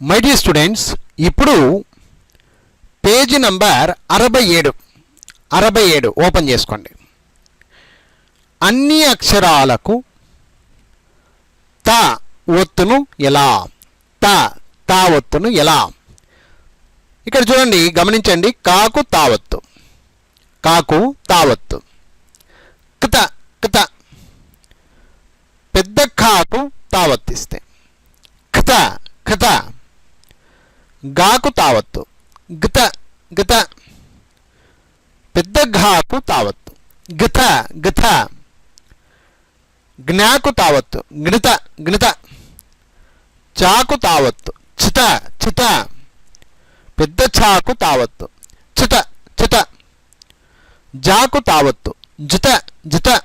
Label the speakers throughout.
Speaker 1: My dear students ఇప్పుడు page number అరవై ఏడు అరవై ఏడు ఓపెన్ చేసుకోండి. అన్ని అక్షరాలకు త ఒత్తును ఎలా త తా ఒత్తును ఎలా. ఇక్కడ చూడండి గమనించండి కాకు తావత్తు కాకు తావత్తు కత కత పెద్ద కాకు తావత్తిస్తే కథ కథ గాకు తావత్తు. గత గత పెద్ద ఘాకు తావత్తు. గత గత జ్ఞాకు తావత్తు. జ్ఞిత జ్ఞిత చాకు తావత్తు. చిత చిత. పెద్ద చాకు తావత్తు. చిత చిత. జాకు తావత్తు. జిత జిత.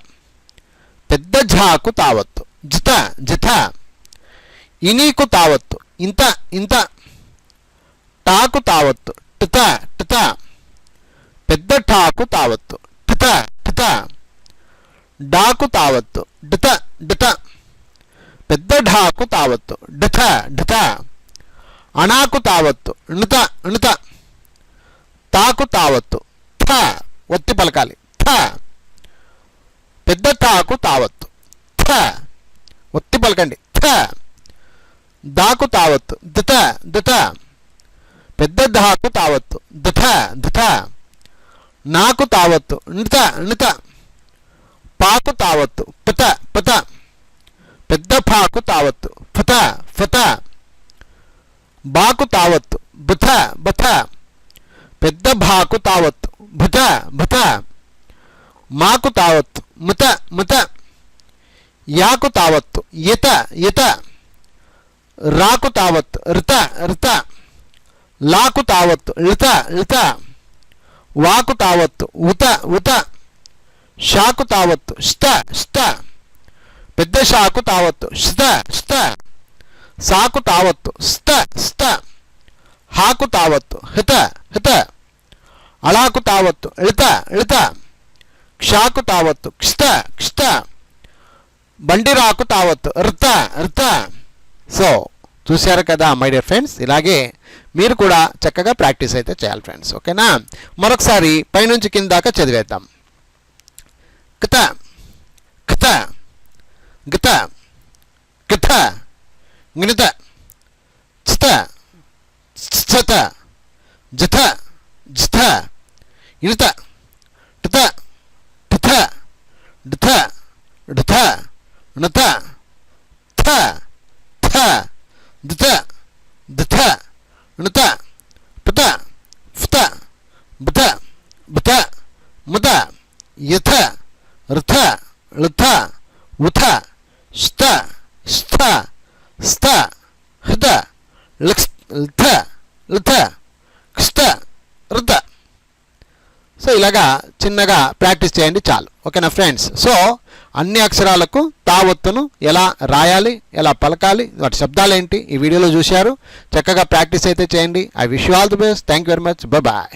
Speaker 1: పెద్ద జాకు తావత్తు. జిత జిత. ఇనీకు తావత్తు. ఇంత ఇంత. టాకు తావత్తు. టిత టిత పెద్ద ఠాకు తావత్తు. టిత టిత డాకు తావత్తు. డిత డిత పెద్ద ఢాకు తావత్తు. డిత డిత అణాకు తావత్తు. ణిత ణిత. తాకు తావత్తు. థ ఒత్తి పలకాలి. థ. పెద్ద తాకు తావత్తు. థ. ఒత్తి పలకండి. థ. దాకు తావత్తు. దిత దిత పెద్ద ధాకు తావత్తు. ధృత ధృత నాకు తావత్తు. నిత నిత పాకు తావత్తు. పుత పుత. పెద్ద పాకు తావత్తు. ఫత ఫత బాకు తావత్తు. బుథ బుథ పెద్ద భాకు తావత్తు. భుత భుత మాకు తావత్తు. ముత ముత. యాకు తావత్తు. యత యత రాకు తావత్తు. రిత రిత. లాకు తావత్తు లిత లిత వాకు తావత్తు ఉత ఉత షాకు తావత్తు ష్ట ష్ట పెద్ద షాకు తావత్తు ష్ట ష్ట సాకు తావత్తు ష్ట ష్ట హాకు తావత్తు హిత హిత అళాకు తావత్తు ళిత ళిత క్షాకు తావత్తు క్షిత క్షిత బండిరాకు తావత్తు రిత రిత సో చూశారు కదా మై డియర్ ఫ్రెండ్స్ ఇలాగే మీరు కూడా చక్కగా ప్రాక్టీస్ అయితే చేయాలి ఫ్రెండ్స్ ఓకేనా? మరొకసారి పైనుంచి కింద దాకా చదివేద్దాం. కథ కథ గత కథ గిణిత చిత చిత జత జిత ఇణిత టిత టిథ డిథ డిథ ణత థ థ దిత దిథ ణత పిత ఫిత బిత బిత ముత యథ రుథ ళుథ ఉథ స్థ స్థ స్థ హృత లిక్స్ లిథ లిథ క్షిత రుత సో ఇలాగా చిన్నగా ప్రాక్టీస్ చేయండి చాలు. ఓకేనా ఫ్రెండ్స్? సో అన్ని అక్షరాలకు తావత్తును ఎలా రాయాలి ఎలా పలకాలి వాటి శబ్దాలు ఏంటి ఈ వీడియోలో చూశారు. చక్కగా ప్రాక్టీస్ అయితే చేయండి. I wish you all the best. Thank you very much. Bye.